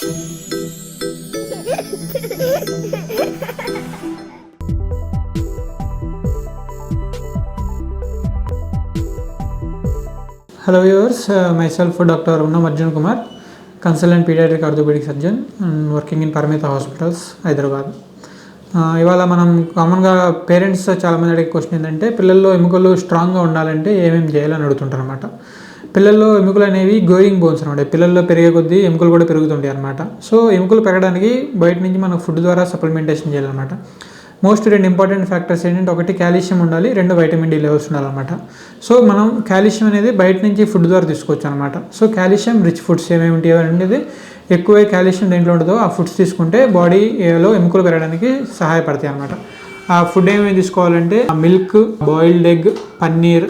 Hello viewers myself doctor Unnam Arjun Kumar consultant paediatric orthopaedic surgeon and working in Paramitha hospitals Hyderabad ఇవాళ మనం కామన్గా parents చాలామంది అడిగే question ఏంటంటే పిల్లల్లో ఎముకలు స్ట్రాంగ్గా ఉండాలంటే ఏమేమి చేయాలని అడుగుతుంటారు అనమాట పిల్లల్లో ఎముకలు అనేవి గ్రోయింగ్ బోన్స్ అనమాట పిల్లల్లో పెరిగే కొద్దీ ఎముకలు కూడా పెరుగుతుంటాయి అనమాట సో ఎముకలు పెరగడానికి బయట నుంచి మనం ఫుడ్ ద్వారా సప్లిమెంటేషన్ చేయాలన్నమాట. మోస్ట్ రెండు ఇంపార్టెంట్ ఫ్యాక్టర్స్ ఏంటంటే ఒకటి కాల్షియం ఉండాలి రెండు వైటమిన్ డి లెవెల్స్ ఉండాలన్నమాట. సో మనం కాల్షియం అనేది బయట నుంచి ఫుడ్ ద్వారా తీసుకోవచ్చు అనమాట సో కాల్షియం రిచ్ ఫుడ్స్ ఏమేమి ఉంటాయో అనేది ఎక్కువ కాల్షియం దేంట్లో ఉంటుందో ఆ ఫుడ్స్ తీసుకుంటే బాడీలో ఎముకలు పెరగడానికి సహాయపడతాయి అనమాట ఆ ఫుడ్ ఏమేమి తీసుకోవాలంటే milk boiled egg paneer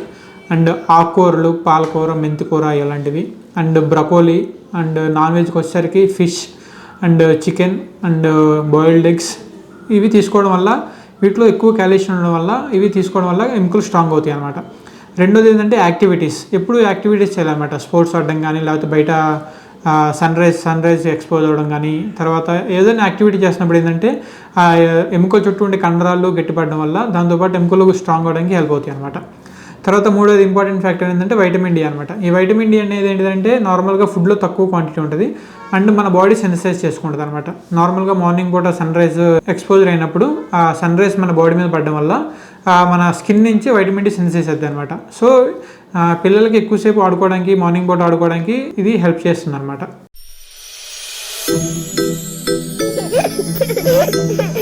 and ఆకుకూరలు పాలకూర మెంతికూర ఇలాంటివి. అండ్ బ్రకోలీ అండ్ నాన్ వెజ్కి వచ్చేసరికి fish and chicken and boiled eggs. ఇవి తీసుకోవడం వల్ల వీటిలో ఎక్కువ క్యాల్షియం ఉండడం వల్ల ఇవి తీసుకోవడం వల్ల ఎముకలు స్ట్రాంగ్ అవుతాయి అనమాట రెండోది ఏంటంటే యాక్టివిటీస్. ఎప్పుడు యాక్టివిటీస్ చేయాలన్నమాట. స్పోర్ట్స్ ఆడడం కానీ లేకపోతే బయట sunrise sunrise expose అవ్వడం కానీ తర్వాత ఏదైనా యాక్టివిటీ చేసినప్పుడు ఏంటంటే ఎముకల చుట్టూ ఉండే కండరాలు గట్టిపడడం వల్ల దాంతోపాటు ఎముకలు స్ట్రాంగ్ అవడానికి హెల్ప్ అవుతాయి అనమాట తర్వాత మూడోది ఇంపార్టెంట్ ఫ్యాక్టర్ ఏంటంటే వైటమిన్ డి అనమాట ఈ వైటమిన్ డి అనేది ఏంటంటే నార్మల్గా ఫుడ్లో తక్కువ క్వాంటిటీ ఉంటుంది. అండ్ మన బాడీ సెన్సైజ్ చేసుకుంటుంది అనమాట నార్మల్గా మార్నింగ్ పూట సన్ రైజ్ ఎక్స్పోజర్ అయినప్పుడు ఆ సన్ రైజ్ మన బాడీ మీద పడడం వల్ల మన స్కిన్ నుంచి వైటమిన్ డి సెన్సైజ్ అవుతుంది అనమాట సో పిల్లలకి ఎక్కువసేపు ఆడుకోవడానికి మార్నింగ్ పూట ఆడుకోవడానికి ఇది హెల్ప్ చేస్తుంది అనమాట